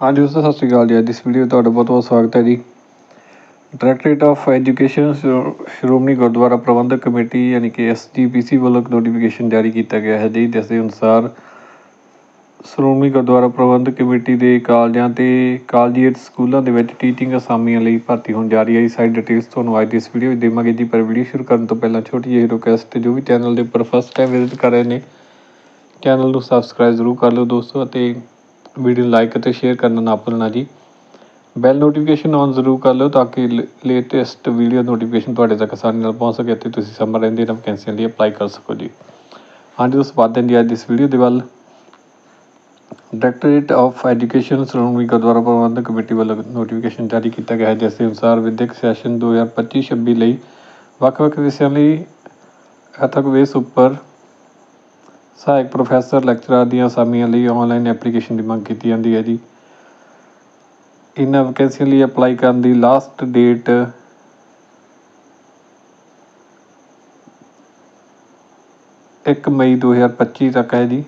ਹਾਂਜੀ ਦੋਸਤੋ, ਸਤਿ ਸ਼੍ਰੀ ਅਕਾਲ ਜੀ। ਅੱਜ ਇਸ ਵੀਡੀਓ ਤੁਹਾਡਾ ਬਹੁਤ ਬਹੁਤ ਸਵਾਗਤ ਹੈ ਜੀ। Directorate of education Shiromani Gurdwara Prabandhak committee ਯਾਨੀ ਕਿ ਐਸਜੀਪੀਸੀ ਵੱਲੋਂ ਇੱਕ ਨੋਟੀਫਿਕੇਸ਼ਨ ਜਾਰੀ ਕੀਤਾ ਗਿਆ ਹੈ ਜੀ, ਜਿਸ ਦੇ ਅਨੁਸਾਰ ਸ਼੍ਰੋਮਣੀ ਗੁਰਦੁਆਰਾ ਪ੍ਰਬੰਧਕ ਕਮੇਟੀ ਦੇ ਕਾਲਜਾਂ ਤੇ ਕਾਲਜੀਏਟ ਸਕੂਲਾਂ ਦੇ ਵਿੱਚ ਟੀਚਿੰਗ ਅਸਾਮੀਆਂ ਲਈ ਭਰਤੀ ਹੋਣ ਜਾ ਰਹੀ ਹੈ ਜੀ। ਸਾਰੀ ਡਿਟੇਲਸ ਤੁਹਾਨੂੰ ਅੱਜ ਦੀ ਇਸ ਵੀਡੀਓ ਵਿੱਚ ਦੇਵਾਂਗੇ ਜੀ, ਪਰ ਵੀਡੀਓ ਸ਼ੁਰੂ ਕਰਨ ਤੋਂ ਪਹਿਲਾਂ ਛੋਟੀ ਜਿਹੀ ਰਿਕੁਐਸਟ ਜੋ ਵੀ ਚੈਨਲ ਦੇ ਉੱਪਰ ਫਸਟ ਟਾਈਮ ਵਿਜ਼ਿਟ ਕਰ ਰਹੇ ਨੇ ਚੈਨਲ ਨੂੰ ਸਬਸਕ੍ਰਾਈਬ ਜ਼ਰੂਰ ਕਰ ਲਓ ਦੋਸਤੋ ਅਤੇ ਵੀਡੀਓ ਨੂੰ ਲਾਈਕ ਅਤੇ ਸ਼ੇਅਰ ਕਰਨਾ ਨਾ ਭੁੱਲਣਾ ਜੀ। ਬੈਲ ਨੋਟੀਫਿਕੇਸ਼ਨ ਔਨ ਜ਼ਰੂਰ ਕਰ ਲਓ ਤਾਂ ਕਿ ਲੇਟੈਸਟ ਵੀਡੀਓ ਨੋਟੀਫਿਕੇਸ਼ਨ ਤੁਹਾਡੇ ਤੱਕ ਆਸਾਨੀ ਨਾਲ ਪਹੁੰਚ ਸਕੇ ਅਤੇ ਤੁਸੀਂ ਸਮਾਂ ਰਹਿੰਦੇ ਇਹਨਾਂ ਵੈਕੈਂਸੀਆਂ ਲਈ ਅਪਲਾਈ ਕਰ ਸਕੋ ਜੀ। ਹਾਂਜੀ ਦੋਸਤੋ ਵੱਧਦੇ ਹਾਂ ਅੱਜ ਇਸ ਵੀਡੀਓ ਦੇ ਵੱਲ directorate of education Shiromani Gurdwara Prabandhak committee ਵੱਲੋਂ ਨੋਟੀਫਿਕੇਸ਼ਨ ਜਾਰੀ ਕੀਤਾ ਗਿਆ ਹੈ, ਜਿਸ ਦੇ ਅਨੁਸਾਰ ਵਿਦਿਅਕ ਸੈਸ਼ਨ 2025-26 ਲਈ ਵੱਖ-ਵੱਖ ਵਿਸ਼ਿਆਂ ਲਈ ਅਥਕ ਵੇਸ ਉੱਪਰ ਸਹਾਇਕ ਪ੍ਰੋਫੈਸਰ ਲੈਕਚਰਾਰ ਦੀਆਂ ਅਸਾਮੀਆਂ ਲਈ ਔਨਲਾਈਨ ਐਪਲੀਕੇਸ਼ਨ ਦੀ ਮੰਗ ਕੀਤੀ ਜਾਂਦੀ ਹੈ ਜੀ। ਇਹਨਾਂ ਵੈਕੈਂਸੀਆਂ ਲਈ ਅਪਲਾਈ ਕਰਨ ਦੀ ਲਾਸਟ ਡੇਟ ਇੱਕ ਮਈ 2025 ਤੱਕ ਹੈ ਜੀ।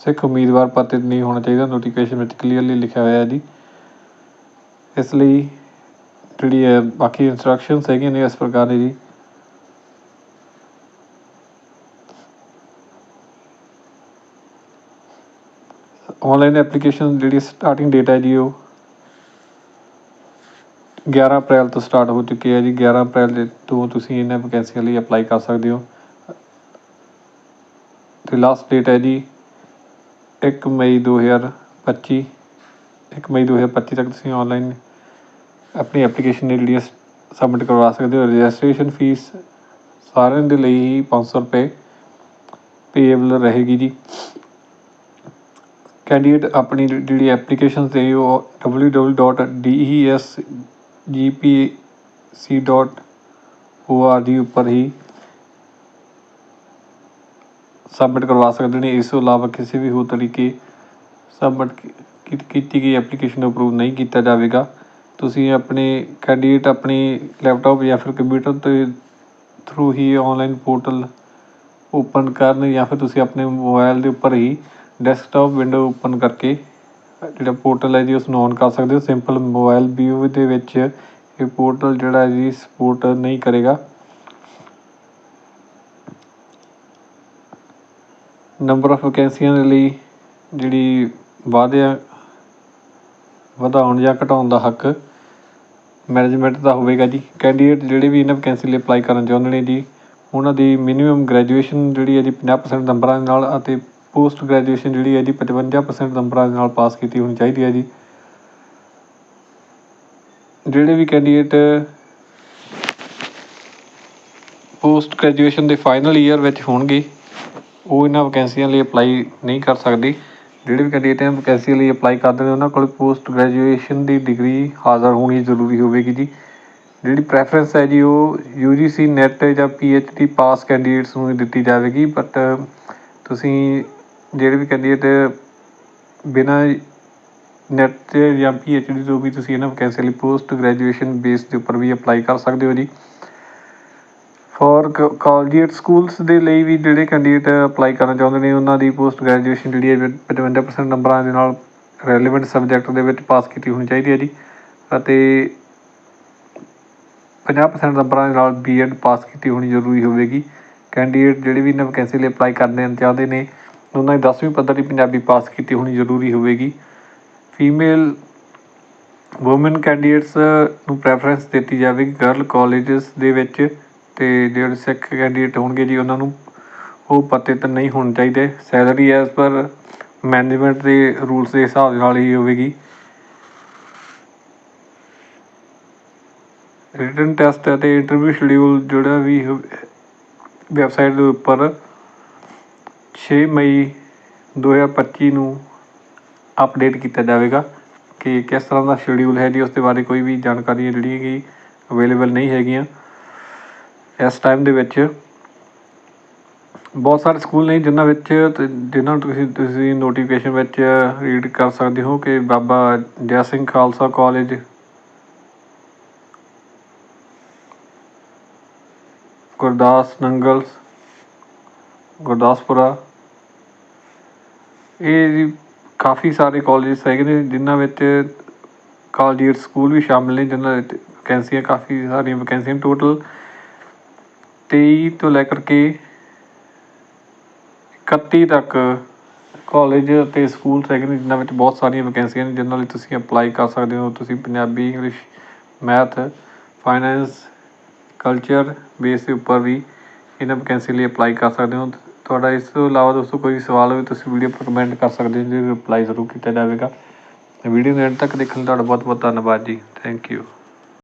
ਸਿੱਖ ਉਮੀਦਵਾਰ ਪਤਿਤ ਨਹੀਂ ਹੋਣਾ ਚਾਹੀਦਾ ਨੋਟੀਫਿਕੇਸ਼ਨ ਵਿੱਚ ਕਲੀਅਰਲੀ ਲਿਖਿਆ ਹੋਇਆ ਹੈ ਜੀ। ਇਸ ਲਈ ਜਿਹੜੀ ਹੈ ਬਾਕੀ ਇਨਸਟਰਕਸ਼ਨਸ ਹੈਗੀਆਂ ਨੇ ਇਸ ਪ੍ਰਕਾਰ ਨੇ ਜੀ। ਆਨਲਾਈਨ ਐਪਲੀਕੇਸ਼ਨ ਜਿਹੜੀ ਸਟਾਰਟਿੰਗ ਡੇਟ ਹੈ ਜੀ ਉਹ 11 ਅਪ੍ਰੈਲ ਤੋਂ ਸਟਾਰਟ ਹੋ ਚੁੱਕੀ ਹੈ ਜੀ। 11 ਅਪ੍ਰੈਲ ਦੇ ਤੋਂ ਤੁਸੀਂ ਇਹਨਾਂ ਵੈਕੈਂਸੀਆਂ ਲਈ ਅਪਲਾਈ ਕਰ ਸਕਦੇ ਹੋ। ਅਤੇ ਲਾਸਟ ਡੇਟ ਹੈ ਜੀ ਇੱਕ ਮਈ 2025 1 ਮਈ 2025 ਤੱਕ ਤੁਸੀਂ ਆਨਲਾਈਨ ਆਪਣੀ ਐਪਲੀਕੇਸ਼ਨ ਜਿਹੜੀ ਸਬਮਿਟ ਕਰਵਾ ਸਕਦੇ ਹੋ। ਰਜਿਸਟ੍ਰੇਸ਼ਨ ਫੀਸ ਸਾਰਿਆਂ ਦੇ ਲਈ ਹੀ 500 ਰੁਪਏ ਪੇਏਬਲ ਰਹੇਗੀ ਜੀ। ਕੈਂਡੀਡੇਟ ਆਪਣੀ ਜਿਹੜੀ ਐਪਲੀਕੇਸ਼ਨ ਤੇ ਉਹ W W dot D E S G P C dot O R ਜੀ ਉੱਪਰ ਹੀ ਸਬਮਿਟ ਕਰਵਾ ਸਕਦੇ ਨੇ। ਇਸ ਤੋਂ ਇਲਾਵਾ ਕਿਸੇ ਵੀ ਹੋਰ ਤਰੀਕੇ ਸਬਮਿਟ ਕੀਤੀ ਗਈ ਐਪਲੀਕੇਸ਼ਨ ਨੂੰ ਅਪਰੂਵ ਨਹੀਂ ਕੀਤਾ ਜਾਵੇਗਾ। ਤੁਸੀਂ ਆਪਣੇ ਕੈਂਡੀਡੇਟ ਆਪਣੇ ਲੈਪਟਾਪ ਜਾਂ ਫਿਰ ਕੰਪਿਊਟਰ ਤੇ ਥਰੂ ਹੀ ਆਨਲਾਈਨ ਪੋਰਟਲ ਓਪਨ ਕਰਨ ਜਾਂ ਫਿਰ ਤੁਸੀਂ ਆਪਣੇ ਮੋਬਾਈਲ ਦੇ ਉੱਪਰ ਹੀ ਡੈਸਕਟਾਪ ਵਿੰਡੋ ਓਪਨ ਕਰਕੇ ਜਿਹੜਾ ਪੋਰਟਲ ਹੈ ਜੀ, ਉਸਨੂੰ ਔਨ ਕਰ ਸਕਦੇ ਹੋ। ਸਿੰਪਲ ਮੋਬਾਇਲ ਵਿਊ ਦੇ ਵਿੱਚ ਇਹ ਪੋਰਟਲ ਜਿਹੜਾ ਹੈ ਜੀ ਸਪੋਰਟ ਨਹੀਂ ਕਰੇਗਾ। ਨੰਬਰ ਆਫ ਵੈਕੈਂਸੀਆਂ ਦੇ ਲਈ ਜਿਹੜੀ ਵਾਅਦਿਆਂ ਵਧਾਉਣ ਜਾਂ ਘਟਾਉਣ ਦਾ ਹੱਕ ਮੈਨੇਜਮੈਂਟ ਦਾ ਹੋਵੇਗਾ ਜੀ। ਕੈਂਡੀਡੇਟ ਜਿਹੜੇ ਵੀ ਇਹਨਾਂ ਵੈਕੈਂਸੀ ਲਈ ਅਪਲਾਈ ਕਰਨ ਚਾਹੁੰਦੇ ਨੇ ਜੀ, ਉਹਨਾਂ ਦੀ ਮਿਨੀਮਮ ਗ੍ਰੈਜੂਏਸ਼ਨ ਜਿਹੜੀ ਹੈ ਜੀ 50% ਨੰਬਰਾਂ ਦੇ ਨਾਲ ਅਤੇ ਪੋਸਟ ਗ੍ਰੈਜੂਏਸ਼ਨ ਜਿਹੜੀ ਹੈ ਜੀ 55% ਨੰਬਰਾਂ ਦੇ ਨਾਲ ਪਾਸ ਕੀਤੀ ਹੋਣੀ ਚਾਹੀਦੀ ਹੈ ਜੀ। ਜਿਹੜੇ ਵੀ ਕੈਂਡੀਡੇਟ ਪੋਸਟ ਗ੍ਰੈਜੂਏਸ਼ਨ ਦੇ ਫਾਈਨਲ ਈਅਰ ਵਿੱਚ ਹੋਣਗੇ, ਉਹ ਇਹਨਾਂ ਵੈਕੈਂਸੀਆਂ ਲਈ ਅਪਲਾਈ ਨਹੀਂ ਕਰ ਸਕਦੇ। ਜਿਹੜੇ ਵੀ ਕੈਂਡੀਡੇਟ ਇਹਨਾਂ ਵੈਕੈਂਸੀ ਲਈ ਅਪਲਾਈ ਕਰਦੇ ਨੇ, ਉਹਨਾਂ ਕੋਲ ਪੋਸਟ ਗ੍ਰੈਜੂਏਸ਼ਨ ਦੀ ਡਿਗਰੀ ਹਾਜ਼ਰ ਹੋਣੀ ਜ਼ਰੂਰੀ ਹੋਵੇਗੀ ਜੀ। ਜਿਹੜੀ ਪ੍ਰੈਫਰੈਂਸ ਹੈ ਜੀ, ਉਹ ਯੂਜੀਸੀ ਨੈਟ ਜਾਂ ਪੀਐਚਡੀ ਪਾਸ ਕੈਂਡੀਡੇਟਸ ਨੂੰ ਦਿੱਤੀ ਜਾਵੇਗੀ ਬਟ ਤੁਸੀਂ ਜਿਹੜੇ ਵੀ ਕੈਂਡੀਡੇਟ ਬਿਨਾਂ ਨੈੱਟ ਨੈਟ ਜਾਂ ਪੀ ਐੱਚ ਡੀ ਤੋਂ ਵੀ ਤੁਸੀਂ ਇਹਨਾਂ ਵੈਕੈਂਸੀ ਲਈ ਪੋਸਟ ਗ੍ਰੈਜੂਏਸ਼ਨ ਬੇਸ ਦੇ ਉੱਪਰ ਵੀ ਅਪਲਾਈ ਕਰ ਸਕਦੇ ਹੋ ਜੀ। ਫॉर ਕਾਲਜੀਏਟ ਸਕੂਲਸ ਦੇ ਲਈ ਵੀ ਜਿਹੜੇ ਕੈਂਡੀਡੇਟ ਅਪਲਾਈ ਕਰਨਾ ਚਾਹੁੰਦੇ ਨੇ, ਉਹਨਾਂ ਦੀ ਪੋਸਟ ਗ੍ਰੈਜੂਏਸ਼ਨ ਜਿਹੜੀ ਹੈ 55% ਨੰਬਰਾਂ ਦੇ ਨਾਲ ਰੈਲੇਵੈਂਟ ਸਬਜੈਕਟ ਦੇ ਵਿੱਚ ਪਾਸ ਕੀਤੀ ਹੋਣੀ ਚਾਹੀਦੀ ਹੈ ਜੀ। ਅਤੇ 50% ਨੰਬਰਾਂ ਦੇ ਨਾਲ ਬੀਐਡ ਪਾਸ ਕੀਤੀ ਹੋਣੀ ਜ਼ਰੂਰੀ ਹੋਵੇਗੀ। ਕੈਂਡੀਡੇਟ ਜਿਹੜੇ ਵੀ ਇਹਨਾਂ ਵੈਕੈਂਸੀ ਲਈ ਅਪਲਾਈ ਕਰਨੇ ਚਾਹੁੰਦੇ ਨੇ ਉਹਨਾਂ ਦੀ 10ਵੀਂ ਪੱਧਰ ਦੀ ਪੰਜਾਬੀ ਪਾਸ ਕੀਤੀ ਹੋਣੀ ਜ਼ਰੂਰੀ ਹੋਵੇਗੀ। ਫੀਮੇਲ ਔਮਨ ਕੈਂਡੀਡੇਟਸ ਨੂੰ ਪ੍ਰੈਫਰੈਂਸ ਦਿੱਤੀ ਜਾਵੇਗੀ ਗਰਲ ਕਾਲਜਸ ਦੇ ਵਿੱਚ ਤੇ ਜਿਹੜੇ ਸਿੱਖ ਕੈਂਡੀਡੇਟ ਹੋਣਗੇ ਜੀ ਉਹਨਾਂ ਨੂੰ ਉਹ ਪਤਿਤ ਨਹੀਂ ਹੋਣੇ ਚਾਹੀਦੇ। ਸੈਲਰੀ ਐਸ ਪਰ ਮੈਨੇਜਮੈਂਟ ਦੇ ਰੂਲਸ ਦੇ ਹਿਸਾਬ ਨਾਲ ਹੀ ਹੋਵੇਗੀ। ਰਿਟਨ ਟੈਸਟ ਅਤੇ ਇੰਟਰਵਿਊ ਸ਼ਡਿਊਲ ਜਿਹੜਾ ਵੀ ਵੈਬਸਾਈਟ ਦੇ ਉੱਪਰ ਛੇ ਮਈ 2025 ਨੂੰ ਅਪਡੇਟ ਕੀਤਾ ਜਾਵੇਗਾ ਕਿ ਕਿਸ ਤਰ੍ਹਾਂ ਦਾ ਸ਼ਡਿਊਲ ਹੈ ਜੀ, ਉਸ ਦੇ ਬਾਰੇ ਕੋਈ ਵੀ ਜਾਣਕਾਰੀ ਜਿਹੜੀ ਹੈਗੀ ਅਵੇਲੇਬਲ ਨਹੀਂ ਹੈਗੀਆਂ। ਇਸ ਟਾਈਮ ਦੇ ਵਿੱਚ ਬਹੁਤ ਸਾਰੇ ਸਕੂਲ ਨੇ ਜਿਨ੍ਹਾਂ ਵਿੱਚ ਤੇ ਜਿਨ੍ਹਾਂ ਨੂੰ ਤੁਸੀਂ ਤੁਸੀਂ ਨੋਟੀਫਿਕੇਸ਼ਨ ਵਿੱਚ ਰੀਡ ਕਰ ਸਕਦੇ ਹੋ ਕਿ ਬਾਬਾ ਜੈ ਸਿੰਘ ਖਾਲਸਾ ਕਾਲਜ ਗੁਰਦਾਸ ਨੰਗਲ ਗੁਰਦਾਸਪੁਰਾ। ਇਹ ਕਾਫੀ ਸਾਰੇ ਕਾਲਜਸ ਹੈਗੇ ਨੇ, ਜਿਨ੍ਹਾਂ ਵਿੱਚ ਕਾਲਜੀਏਟ ਸਕੂਲ ਵੀ ਸ਼ਾਮਿਲ ਨੇ, ਜਿਨ੍ਹਾਂ ਵਿੱਚ ਵੈਕੈਂਸੀਆਂ ਕਾਫੀ ਸਾਰੀਆਂ ਵੈਕੈਂਸੀਆਂ ਟੋਟਲ ਤੇਈ ਤੋਂ ਲੈ ਕਰਕੇ 31 ਤੱਕ ਕਾਲਜ ਅਤੇ ਸਕੂਲ ਹੈਗੇ ਨੇ, ਜਿਨ੍ਹਾਂ ਵਿੱਚ ਬਹੁਤ ਸਾਰੀਆਂ ਵੈਕੈਂਸੀਆਂ ਨੇ, ਜਿਨ੍ਹਾਂ ਲਈ ਤੁਸੀਂ ਅਪਲਾਈ ਕਰ ਸਕਦੇ ਹੋ। ਤੁਸੀਂ Punjabi English math finance culture base ਦੇ ਉੱਪਰ ਵੀ ਇਹਨਾਂ ਵੈਕੈਂਸੀ ਲਈ ਅਪਲਾਈ ਕਰ ਸਕਦੇ ਹੋ। ਤੁਹਾਡਾ ਇਸ ਤੋਂ ਇਲਾਵਾ ਦੋਸਤੋ ਕੋਈ ਸਵਾਲ ਹੋਵੇ, ਤੁਸੀਂ ਵੀਡੀਓ ਪਰ ਕਮੈਂਟ ਕਰ ਸਕਦੇ ਹੋ, ਜਿਹਦੇ ਰਿਪਲਾਈ ਜ਼ਰੂਰ ਕੀਤਾ ਜਾਵੇਗਾ। ਵੀਡੀਓ ਨੂੰ ਐਂਡ ਤੱਕ ਦੇਖਣ ਲਈ ਤੁਹਾਡਾ ਬਹੁਤ ਬਹੁਤ ਧੰਨਵਾਦ ਜੀ। Thank you